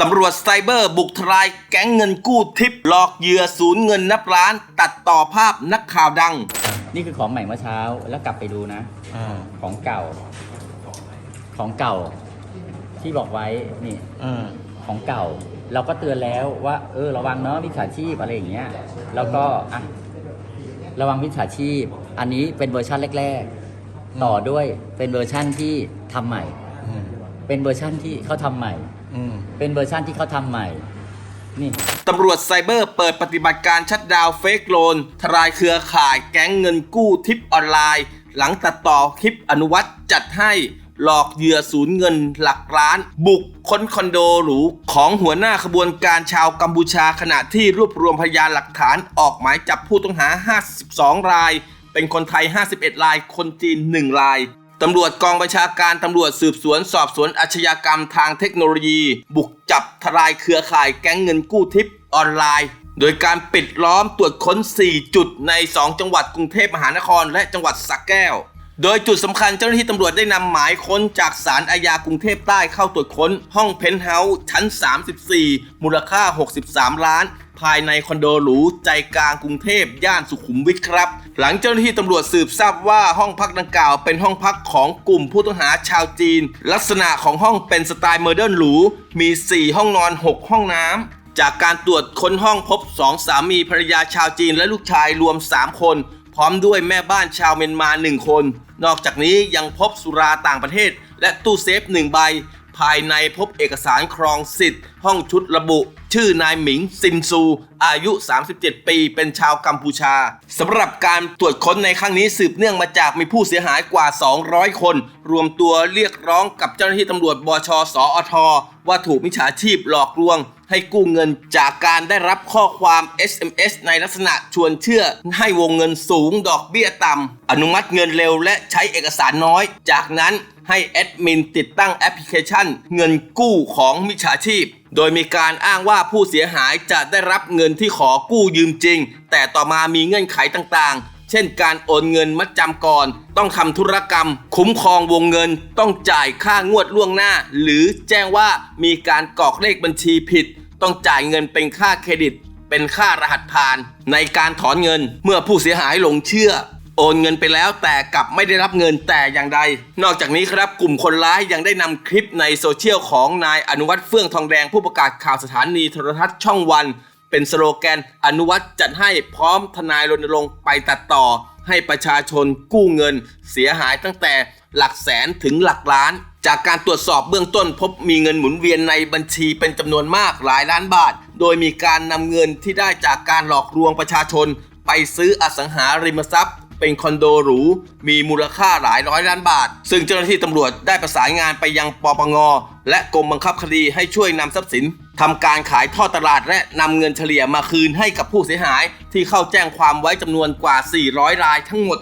ตำรวจไซเบอร์บุกทลายแก๊งเงินกู้ทิปหลอกเหยื่อศูนย์เงินนับล้าน ตัดต่อภาพนักข่าวดัง นี่คือของใหม่เมื่อเช้าแล้วกลับไปดูนะ อ่าของเก่า ของเก่า ที่บอกไว้นี่ อ่า ของเก่า เราก็เตือนแล้วว่า เออระวังเนาะมิจฉาชีพอะไรอย่างเงี้ย แล้วก็อะระวังมิจฉาชีพ อันนี้เป็นเวอร์ชันแรกๆต่อด้วยเป็นเวอร์ชั่นที่ทำใหม่ อืมเป็นเวอร์ชั่นที่เขาทำใหม่อืม เป็นเวอร์ชั่นที่เขาทำใหม่ นี่ ตำรวจไซเบอร์เปิดปฏิบัติการชัดดาวเฟกโลน ทลายเครือข่ายแก๊งเงินกู้ทิปออนไลน์ หลังตัดต่อคลิปอนุวัตจัดให้หลอกเหยื่อศูนย์เงินหลักล้าน บุกค้นคอนโดหรูของหัวหน้าขบวนการชาวกัมพูชาขณะที่รวบรวมพยานหลักฐานออกหมายจับผู้ต้องหา 52 ราย เป็นคนไทย 51 ราย คนจีน 1 ราย ตำรวจกองบัญชาการตำรวจสืบสวนสอบสวนอาชญากรรมทางเทคโนโลยี บุกจับทลายเครือข่ายแก๊งเงินกู้ทิปออนไลน์ โดยการปิดล้อมตรวจค้น 4 จุดใน 2 จังหวัดกรุงเทพมหานคร และจังหวัดสระแก้ว โดยจุดสำคัญเจ้าหน้าที่ตำรวจได้นำหมายค้นจากศาลอาญากรุงเทพใต้เข้าตรวจค้น ห้องเพนท์เฮาส์ชั้น 34 มูลค่า 63 ล้าน ภายในคอนโดหรูใจกลางกรุงเทพย่านสุขุมวิทครับ หลังเจ้าหน้าที่ตำรวจสืบทราบว่าห้องพักดังกล่าวเป็นห้องพักของกลุ่มผู้ต้องหาชาวจีน ลักษณะของห้องเป็นสไตล์โมเดิร์นหรูมี 4 ห้องนอน 6 ห้องน้ำจากการตรวจค้นห้องพบสองสามีภรรยาชาวจีนและลูกชายรวม 3 คน พร้อมด้วยแม่บ้านชาวเมียนมา 1 คน นอกจากนี้ยังพบสุราต่างประเทศ และตู้เซฟ 1 ใบ ภายในพบเอกสารครองสิทธิ์ ห้องชุดระบุชื่อนายหมิงซินซู อายุ 37 ปี เป็นชาวกัมพูชาสำหรับการตรวจค้นในครั้งนี้สืบเนื่องมาจากมีผู้เสียหายกว่า 200 คน รวมตัวเรียกร้องกับเจ้าหน้าที่ตำรวจบชสอทว่าถูกมิจฉาชีพหลอกลวง ให้กู้เงินจากการได้รับข้อความ SMS ในลักษณะชวนเชื่อ ให้วงเงินสูงดอกเบี้ยต่ำอนุมัติเงินเร็วและใช้เอกสารน้อย จากนั้นให้แอดมินติดตั้งแอปพลิเคชัน เงินกู้ของมิจฉาชีพโดยมีการอ้างว่าผู้เสียหายจะได้รับเงินที่ขอกู้ยืมจริง แต่ต่อมามีเงื่อนไขต่างๆ เช่นการโอนเงินมัดจำก่อน ต้องทำธุรกรรม คุ้มครองวงเงิน ต้องจ่ายค่างวดล่วงหน้า หรือแจ้งว่ามีการกรอกเลขบัญชีผิด ต้องจ่ายเงินเป็นค่าเครดิต เป็นค่ารหัสผ่าน ในการถอนเงินเมื่อผู้เสียหายหลงเชื่อ โอนเงินไปแล้วแต่กลับไม่ได้รับเงินแต่อย่างใด นอกจากนี้ครับกลุ่มคนร้ายยังได้นำคลิปในโซเชียลของนายอนุวัฒน์เฟื่องทองแดงผู้ประกาศข่าวสถานีโทรทัศน์ช่องวัน เป็นสโลแกนอนุวัฒน์จัดให้พร้อมทนายรณรงค์ไปตัดต่อ ให้ประชาชนกู้เงิน เสียหายตั้งแต่หลักแสนถึงหลักล้าน จากการตรวจสอบเบื้องต้นพบมีเงินหมุนเวียนในบัญชีเป็นจำนวนมากหลายล้านบาท โดยมีการนำเงินที่ได้จากการหลอกลวงประชาชน ไปซื้ออสังหาริมทรัพย์ เป็นคอนโดหรู มีมูลค่าหลายร้อยล้านบาท ซึ่งเจ้าหน้าที่ตำรวจได้ประสานงานไปยังปปง และกรมบังคับคดีให้ช่วยนำทรัพย์สินทำการขายทอดตลาดและนำเงินเฉลี่ยมาคืนให้กับผู้เสียหาย ที่เข้าแจ้งความไว้จำนวนกว่า 400 รายทั้งหมด